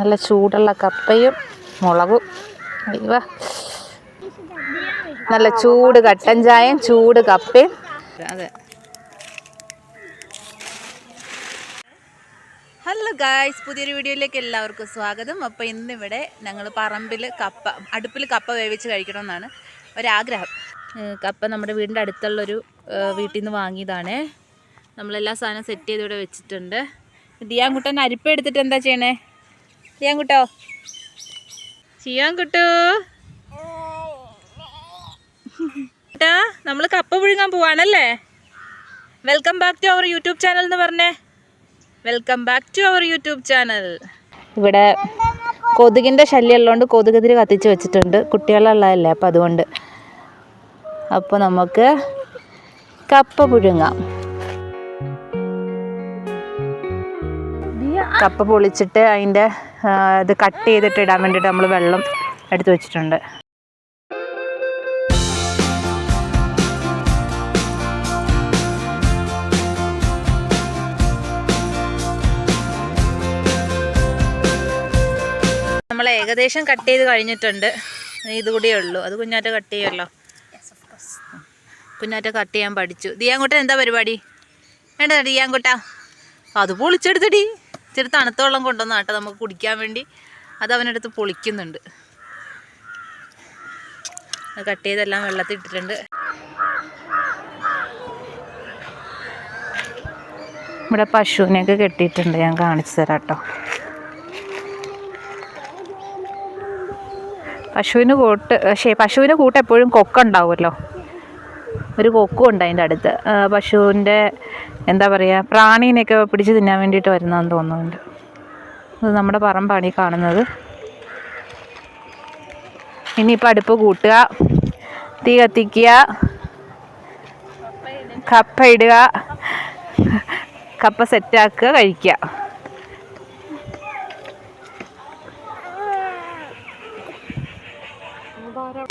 നല്ല ചൂടുള്ള കപ്പയും മുളകും. അയ്യോ നല്ല ചൂട് കട്ടൻ ചായയും ചൂട് കപ്പയും. അതെ. ഹലോ ഗായ്സ് പുതിയൊരു വീഡിയോയിലേക്ക് എല്ലാവർക്കും സ്വാഗതം. അപ്പോൾ ഇന്നിവിടെ ഞങ്ങൾ പറമ്പിൽ കപ്പ അടുപ്പിൽ കപ്പ വേവിച്ച് കഴിക്കണമെന്നാണ് ഒരാഗ്രഹം. കപ്പ നമ്മുടെ വീടിന്റെ അടുത്തുള്ളൊരു വീട്ടിൽ നിന്ന് വാങ്ങിയതാണേ. നമ്മളെല്ലാ സാധനവും സെറ്റ് ചെയ്ത് ഇവിടെ വെച്ചിട്ടുണ്ട്. ദിയാൻകുട്ടൻ അരിപ്പ എടുത്തിട്ട് എന്താ ചെയ്യണേ? ദിയാൻകുട്ടോ ചെയ്യാൻകുട്ടു കേട്ടാ? നമ്മൾ കപ്പ പുഴുങ്ങാൻ പോവാണല്ലേ? Welcome back to our YouTube channel എന്ന് പറഞ്ഞേ. Welcome back to our YouTube channel ഇവിടെ കൊതുകിന്റെ ശല്യം ഉള്ളതുകൊണ്ട് കൊതുകുതിരി കത്തിച്ച് വെച്ചിട്ടുണ്ട്. കുട്ടികളുള്ളതല്ലേ അപ്പം അതുകൊണ്ട്. അപ്പോൾ നമുക്ക് കപ്പ പുഴുങ്ങാം. കപ്പ പൊളിച്ചിട്ട് അതിന്റെ ഇത് കട്ട് ചെയ്തിട്ട് ഇടാൻ വേണ്ടിയിട്ട് നമ്മൾ വെള്ളം എടുത്തു വെച്ചിട്ടുണ്ട്. നമ്മൾ ഏകദേശം കട്ട് ചെയ്ത് കഴിഞ്ഞിട്ടുണ്ട്. ഇതുകൂടിയേ ഇത് കൂടിയേ ഉള്ളൂ. അത് കുഞ്ഞാറ്റ കട്ട് ചെയ്യുമല്ലോ? കുഞ്ഞാറ്റ കട്ട് ചെയ്യാൻ പഠിച്ചു. ദിയാങ്കുട്ടൻ എന്താ പരിപാടി? വേണ്ട ദിയാങ്കുട്ട? അത് പൊളിച്ചെടുത്തടി ഇച്ചിരി തണുത്ത വെള്ളം കൊണ്ടുവന്ന കേട്ടോ നമുക്ക് കുടിക്കാൻ വേണ്ടി. അത് അവനടുത്ത് പൊളിക്കുന്നുണ്ട്. കട്ട് ചെയ്തെല്ലാം വെള്ളത്തിൽ ഇട്ടിട്ടുണ്ട്. ഇവിടെ പശുവിനെയൊക്കെ കെട്ടിയിട്ടുണ്ട്. ഞാൻ കാണിച്ചു തരാം കേട്ടോ പശുവിന് കൂട്ട് പക്ഷേ പശുവിന് കൂട്ട് എപ്പോഴും കൊക്കുണ്ടാവുമല്ലോ. ഒരു കൊക്കും ഉണ്ട് അതിന്റെ അടുത്ത്. പശുവിന്റെ എന്താ പറയുക പ്രാണീനെയൊക്കെ പിടിച്ച് തിന്നാൻ വേണ്ടിയിട്ട് വരുന്നതെന്ന് തോന്നുന്നുണ്ട്. ഇത് നമ്മുടെ പറമ്പാണ് ഈ കാണുന്നത്. ഇനിയിപ്പോൾ അടുപ്പ് കൂട്ടുക തീ കത്തിക്കുക കപ്പ ഇടുക കപ്പ സെറ്റാക്കുക കഴിക്കുക.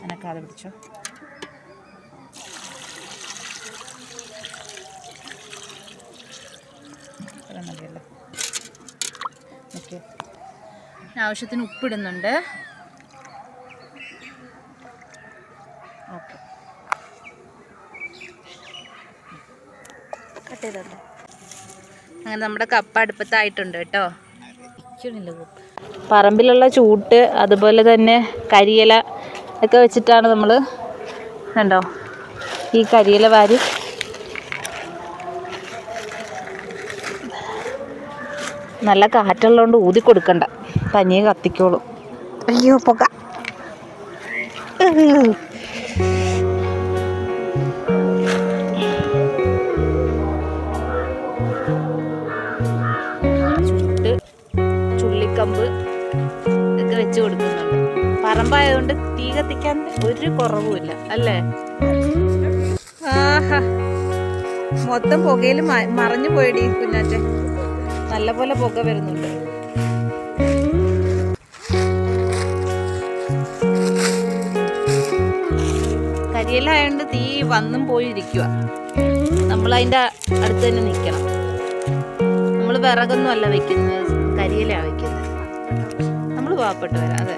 അനക്കാതെ പിടിച്ചോ. ഇത്രയും മതിയല്ലോ. ഓക്കെ. ആവശ്യത്തിന് ഉപ്പിടുന്നുണ്ട്. ഓക്കെ. കട്ട് ചെയ്തോട്ടെ അങ്ങനെ നമ്മുടെ കപ്പ അടുപ്പത്തായിട്ടുണ്ട് കേട്ടോ. പറമ്പിലുള്ള ചൂട്ട് അതുപോലെ തന്നെ കരിയില ഒക്കെ വെച്ചിട്ടാണ് നമ്മൾ കണ്ടോ? ഈ കരിയില വാരി നല്ല കാറ്റുള്ളതുകൊണ്ട് ഊതി കൊടുക്കണ്ട. പനിയെ കത്തിക്കോളും. അയ്യോ പുക. ചുട്ട് ചുള്ളിക്കമ്പ് ഇതൊക്കെ വെച്ച് കൊടുക്കുന്നുണ്ട്. പറമ്പായതുകൊണ്ട് തീ കത്തിക്കാൻ ഒരു കുറവുമില്ല അല്ലേ? ആഹാ. മൊത്തം പുകയിൽ മറഞ്ഞു പോയടി കുഞ്ഞാറ്റെ. നല്ല പോലെ പുക വരുന്നുണ്ട്. കരിയിലായോണ്ട് തീ വന്നും പോയിരിക്കുക നമ്മൾ അതിന്റെ അടുത്ത് തന്നെ നിൽക്കണം നമ്മൾ വിറകൊന്നും അല്ല വെക്കുന്നത് കരിയിലാണ് വെക്കുന്നത്. നമ്മൾ പാവപ്പെട്ടവരാ അതെ.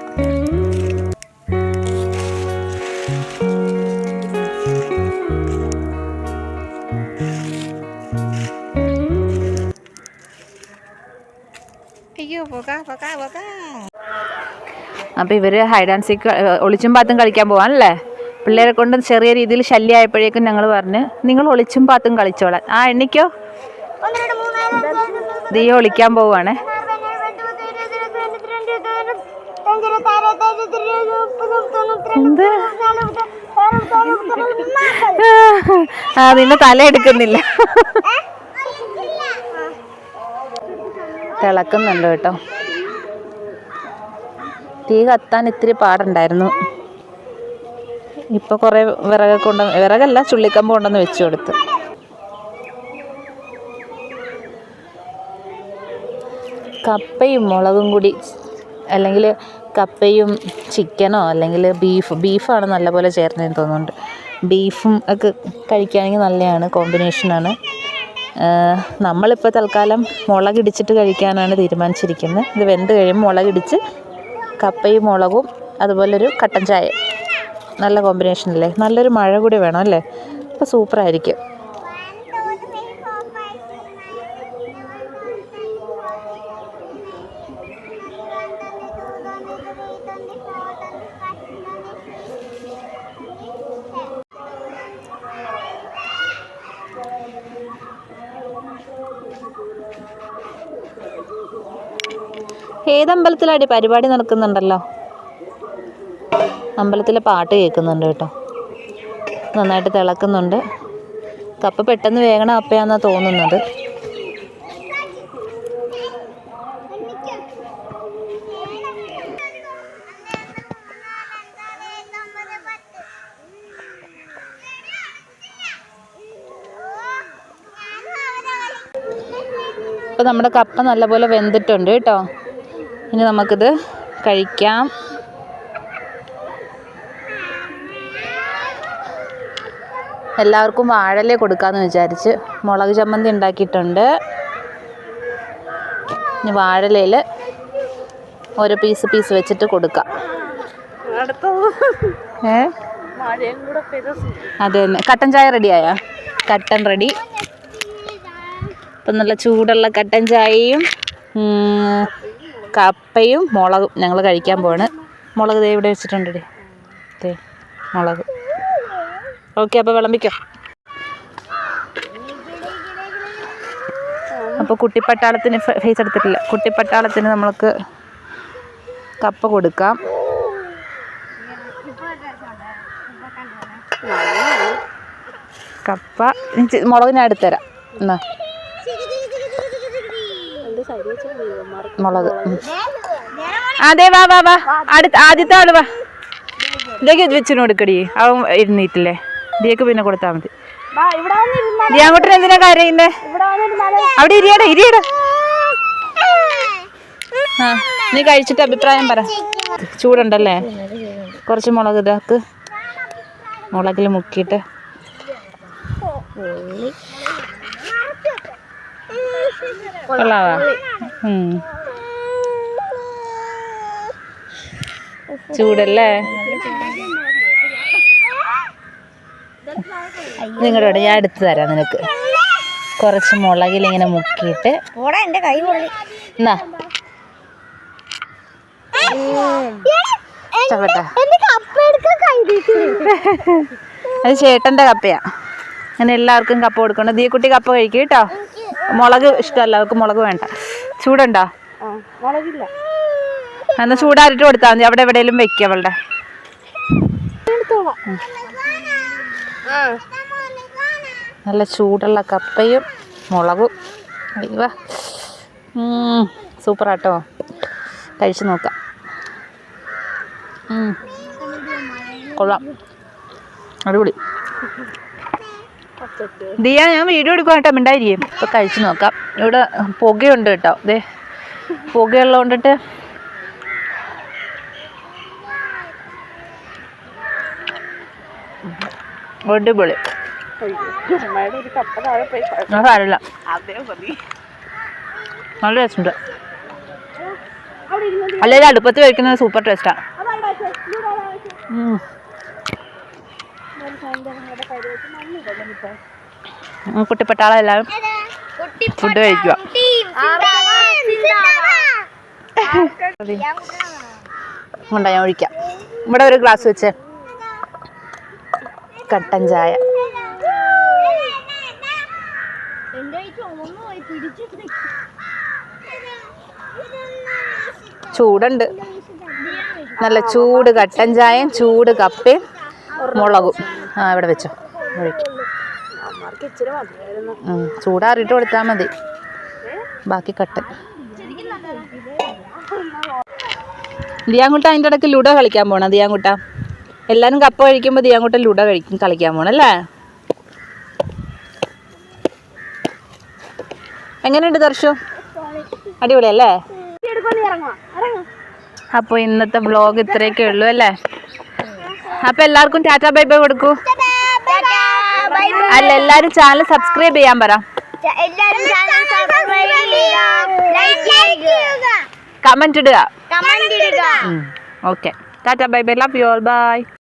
അപ്പോൾ ഇവർ ഹൈഡ് ആൻഡ് സീക്ക് ഒളിച്ചും പാത്തും കളിക്കാൻ പോവാണല്ലേ? പിള്ളേരെ കൊണ്ട് ചെറിയ രീതിയിൽ ശല്യമായപ്പോഴേക്കും ഞങ്ങൾ പറഞ്ഞ് നിങ്ങൾ ഒളിച്ചും പാത്തും കളിച്ചോളാം. ആ എണ്ണിക്കോ. ദീ ഒളിക്കാൻ പോവാണേ. എന്ത്? ആ നിന്റെ തല എടുക്കുന്നില്ല. തിളക്കുന്നുണ്ട് കേട്ടോ. തീ കത്താൻ ഇത്തിരി പാടുണ്ടായിരുന്നു. ഇപ്പോൾ കുറേ വിറക് കൊണ്ട് വിറകല്ല ചുള്ളിക്കമ്പ് കൊണ്ടുവന്ന് വെച്ചു കൊടുത്ത്. കപ്പയും മുളകും കൂടി അല്ലെങ്കിൽ കപ്പയും ചിക്കനോ അല്ലെങ്കിൽ ബീഫ് ബീഫാണ് നല്ലപോലെ ചേർന്നതെന്ന് തോന്നുന്നുണ്ട്. ബീഫും ഒക്കെ കഴിക്കുകയാണെങ്കിൽ നല്ലതാണ് കോമ്പിനേഷനാണ്. നമ്മളിപ്പോൾ തൽക്കാലം മുളകിടിച്ചിട്ട് കഴിക്കാനാണ് തീരുമാനിച്ചിരിക്കുന്നത്. ഇത് വെന്ത് കഴിയുമ്പോൾ മുളകിടിച്ച് കപ്പയും മുളകും അതുപോലൊരു കട്ടൻ ചായ. നല്ല കോമ്പിനേഷൻ അല്ലേ? നല്ലൊരു മഴ കൂടി വേണം അല്ലേ? അപ്പോൾ സൂപ്പറായിരിക്കും. ഏതമ്പലത്തിലാടി പരിപാടി നടക്കുന്നുണ്ടല്ലോ? അമ്പലത്തിലെ പാട്ട് കേൾക്കുന്നുണ്ട് കേട്ടോ. നന്നായിട്ട് തിളക്കുന്നുണ്ട്. കപ്പ പെട്ടെന്ന് വേഗണം അപ്പയാന്നാണ് തോന്നുന്നത്. അപ്പോൾ നമ്മുടെ കപ്പ നല്ലപോലെ വെന്തിട്ടുണ്ട് കേട്ടോ. ഇനി നമുക്കിത് കഴിക്കാം. എല്ലാവർക്കും വാഴലേ കൊടുക്കാമെന്ന് വിചാരിച്ച് മുളക് ചമ്മന്തി ഉണ്ടാക്കിയിട്ടുണ്ട്. ഇനി വാഴലയിൽ ഓരോ പീസ് പീസ് വെച്ചിട്ട് കൊടുക്കാം. ഏ? അതെ കട്ടൻ ചായ റെഡിയായ? കട്ടൻ റെഡി. ഇപ്പം നല്ല ചൂടുള്ള കട്ടൻ ചായയും കപ്പയും മുളകും ഞങ്ങൾ കഴിക്കാൻ പോവാണ്. മുളക് ദേ ഇവിടെ വെച്ചിട്ടുണ്ട് ദേ മുളക്. ഓക്കെ അപ്പോൾ വിളമ്പിക്കോ. അപ്പോൾ കുട്ടിപ്പട്ടാളത്തിന് ഫേസ് എടുത്തിട്ടില്ല. കുട്ടിപ്പട്ടാളത്തിന് നമ്മൾക്ക് കപ്പ കൊടുക്കാം. കപ്പ മുളക് ഞാൻ എടുത്തുതരാം എന്നാ. മുളക്. അതെ വാ വാ വാ. അടുത്ത ആദ്യത്തെ ആൾ വാ. ഇതൊക്കെ വെച്ചിന് കൊടുക്കടി. അവൻ ഇരുന്നിട്ടില്ലേ? ഇതിയൊക്കെ പിന്നെ കൊടുത്താൽ മതി. ദിയാങ്കുട്ടൻ എന്തിനാ കരയുന്നേ? അവിടെ ഇരിയടാ ഇരിയടാ. ആ നീ കഴിച്ചിട്ട് അഭിപ്രായം പറ. ചൂടുണ്ടല്ലേ? കുറച്ച് മുളക് ഇതാക്ക്. മുളകിൽ മുക്കിയിട്ട്. കൊള്ളാവാ. ചൂടല്ലേ? നിങ്ങളുടെ ഞാൻ എടുത്തു തരാം നിനക്ക്. കുറച്ച് മുളകിൽ ഇങ്ങനെ മുക്കിയിട്ട്. എന്റെ കൈ എന്നാ. അത് ചേട്ടന്റെ കപ്പയാ. അങ്ങനെ എല്ലാവർക്കും കപ്പ കൊടുക്കണം ദീ കുട്ടി കപ്പ കഴിക്കും കേട്ടോ. മുളക് ഇഷ്ടമല്ല അവർക്ക് മുളക് വേണ്ട. ചൂടുണ്ടോ? എന്നാ ചൂടാരിട്ട് കൊടുത്താൽ മതി. അവിടെ എവിടെയെങ്കിലും വെക്കുക അവളുടെ. നല്ല ചൂടുള്ള കപ്പയും മുളകും. സൂപ്പർ സൂപ്പറാട്ടോ കഴിച്ചു നോക്കാം. കൊള്ളാം. അടിപൊളി. ദിയ ഞാൻ വീഡിയോ എടുക്കുക കേട്ടോ മിണ്ടായിരിക്കും. ഇപ്പൊ കഴിച്ചു നോക്കാം. ഇവിടെ പുകയുണ്ട് കേട്ടോ. അടിപൊളി. കപ്പ താഴെ പോയി അത് സാരമില്ല നല്ല ടേസ്റ്റ് ഉണ്ട് അല്ലെങ്കിൽ അടുപ്പത്ത് കഴിക്കുന്നത് സൂപ്പർ ടേസ്റ്റാണ് കുട്ടിപ്പട്ടാളെല്ലാവരും ഫുഡ് കഴിക്കുക. കൊണ്ട ഞാൻ ഒഴിക്കാം. ഇവിടെ ഒരു ഗ്ലാസ് വെച്ച്. കട്ടൻ ചായ. ചൂടുണ്ട്. നല്ല ചൂട് കട്ടൻ ചായയും ചൂട് കപ്പയും മുളകും. ആ ഇവിടെ വെച്ചോ. ഒഴിക്കും അമ്മമാർക്ക് ഇച്ചിരി മതിയായിരുന്നു ഉം, ചൂടാറിയിട്ട് കൊടുത്താൽ മതി. ബാക്കി കട്ടൻ ദിയാങ്കുട്ട അതിന്റെ ഇടയ്ക്ക് ലുഡോ കളിക്കാൻ പോണം ദിയാങ്കുട്ട? എല്ലാവരും കപ്പ കഴിക്കുമ്പോൾ ദിയാങ്കുട്ട ലുഡോ കഴിക്കും കളിക്കാൻ പോണം അല്ലേ? എങ്ങനെയുണ്ട് ദർശു? അടിപൊളിയല്ലേ? അല്ലേ അപ്പോൾ ഇന്നത്തെ വ്ളോഗ് ഇത്രയൊക്കെ ഉള്ളൂ അല്ലേ? അപ്പോൾ എല്ലാവർക്കും ടാറ്റാ ബൈ ബൈ കൊടുക്കൂ. അല്ല എല്ലാരും ചാനൽ സബ്സ്ക്രൈബ് ചെയ്യാൻ പറ. എല്ലാവരും ചാനൽ സബ്സ്ക്രൈബ് ചെയ്യുക. ലൈക്ക് ചെയ്യുക. കമന്റ് ഇടുക. കമന്റ് ഇടുക. Okay tata bye bye love you all bye